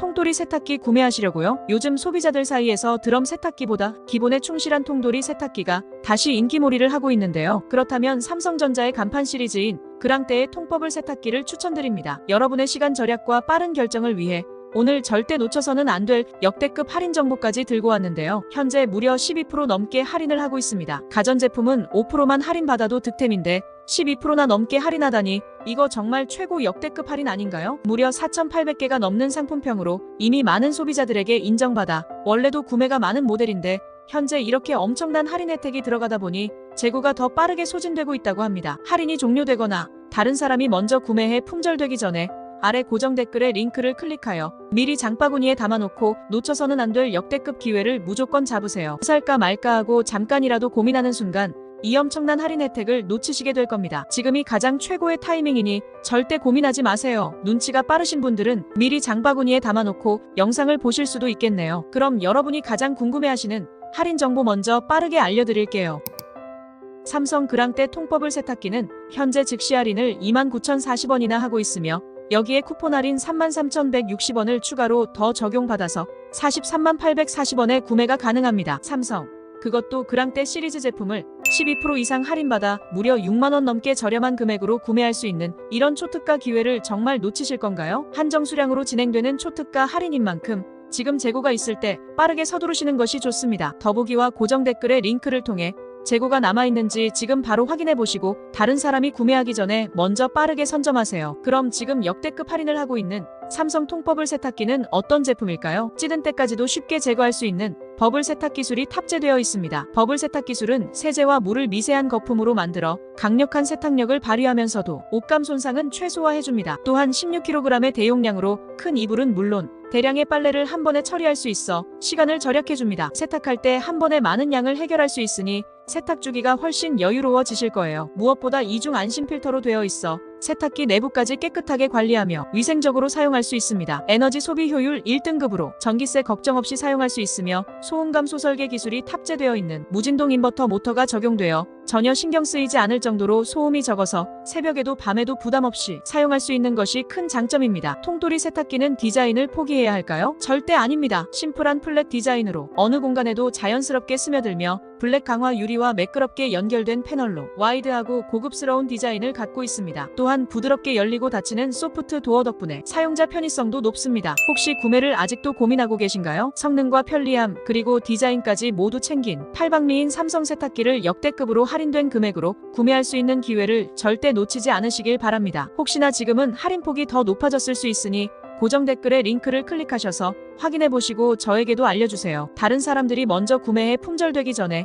통돌이 세탁기 구매하시려고요? 요즘 소비자들 사이에서 드럼 세탁기보다 기본에 충실한 통돌이 세탁기가 다시 인기몰이를 하고 있는데요. 그렇다면 삼성전자의 간판 시리즈인 그랑떼의 통버블 세탁기를 추천드립니다. 여러분의 시간 절약과 빠른 결정을 위해 오늘 절대 놓쳐서는 안 될 역대급 할인 정보까지 들고 왔는데요. 현재 무려 12% 넘게 할인을 하고 있습니다. 가전제품은 5%만 할인받아도 득템인데 12%나 넘게 할인하다니 이거 정말 최고 역대급 할인 아닌가요? 무려 4,800개가 넘는 상품평으로 이미 많은 소비자들에게 인정받아 원래도 구매가 많은 모델인데 현재 이렇게 엄청난 할인 혜택이 들어가다 보니 재고가 더 빠르게 소진되고 있다고 합니다. 할인이 종료되거나 다른 사람이 먼저 구매해 품절되기 전에 아래 고정 댓글에 링크를 클릭하여 미리 장바구니에 담아놓고 놓쳐서는 안 될 역대급 기회를 무조건 잡으세요. 살까 말까 하고 잠깐이라도 고민하는 순간 이 엄청난 할인 혜택을 놓치시게 될 겁니다. 지금이 가장 최고의 타이밍이니 절대 고민하지 마세요. 눈치가 빠르신 분들은 미리 장바구니에 담아놓고 영상을 보실 수도 있겠네요. 그럼 여러분이 가장 궁금해하시는 할인 정보 먼저 빠르게 알려드릴게요. 삼성 그랑떼 통버블 세탁기는 현재 즉시 할인을 29,040원이나 하고 있으며 여기에 쿠폰 할인 33,160원을 추가로 더 적용받아서 43만 840원에 구매가 가능합니다. 삼성. 그것도 그랑떼 시리즈 제품을 12% 이상 할인받아 무려 6만원 넘게 저렴한 금액으로 구매할 수 있는 이런 초특가 기회를 정말 놓치실 건가요? 한정 수량으로 진행되는 초특가 할인인 만큼 지금 재고가 있을 때 빠르게 서두르시는 것이 좋습니다. 더보기와 고정 댓글의 링크를 통해 재고가 남아있는지 지금 바로 확인해 보시고 다른 사람이 구매하기 전에 먼저 빠르게 선점하세요. 그럼 지금 역대급 할인을 하고 있는 삼성 통버블 세탁기는 어떤 제품일까요? 찌든 때까지도 쉽게 제거할 수 있는 버블 세탁 기술이 탑재되어 있습니다. 버블 세탁 기술은 세제와 물을 미세한 거품으로 만들어 강력한 세탁력을 발휘하면서도 옷감 손상은 최소화해줍니다. 또한 16kg의 대용량으로 큰 이불은 물론 대량의 빨래를 한 번에 처리할 수 있어 시간을 절약해줍니다. 세탁할 때 한 번에 많은 양을 해결할 수 있으니 세탁 주기가 훨씬 여유로워지실 거예요. 무엇보다 이중 안심 필터로 되어 있어 세탁기 내부까지 깨끗하게 관리하며 위생적으로 사용할 수 있습니다. 에너지 소비 효율 1등급으로 전기세 걱정 없이 사용할 수 있으며 소음 감 소 설계 기술이 탑재되어 있는 무진동 인버터 모터가 적용되어 전혀 신경 쓰이지 않을 정도로 소음이 적어서 새벽에도 밤에도 부담 없이 사용할 수 있는 것이 큰 장점입니다. 통돌이 세탁기는 디자인을 포기해야 할까요? 절대 아닙니다. 심플한 플랫 디자인으로 어느 공간에도 자연스럽게 스며들며 블랙 강화 유리와 매끄럽게 연결된 패널로 와이드하고 고급스러운 디자인을 갖고 있습니다. 또한 부드럽게 열리고 닫히는 소프트 도어 덕분에 사용자 편의성도 높습니다. 혹시 구매를 아직도 고민하고 계신가요? 성능과 편리함 그리고 디자인까지 모두 챙긴 팔방미인 삼성 세탁기를 역대급으로 할인된 금액으로 구매할 수 있는 기회를 절대 놓치지 않으시길 바랍니다. 혹시나 지금은 할인폭이 더 높아졌을 수 있으니 고정 댓글에 링크를 클릭하셔서 확인해 보시고 저에게도 알려주세요. 다른 사람들이 먼저 구매해 품절되기 전에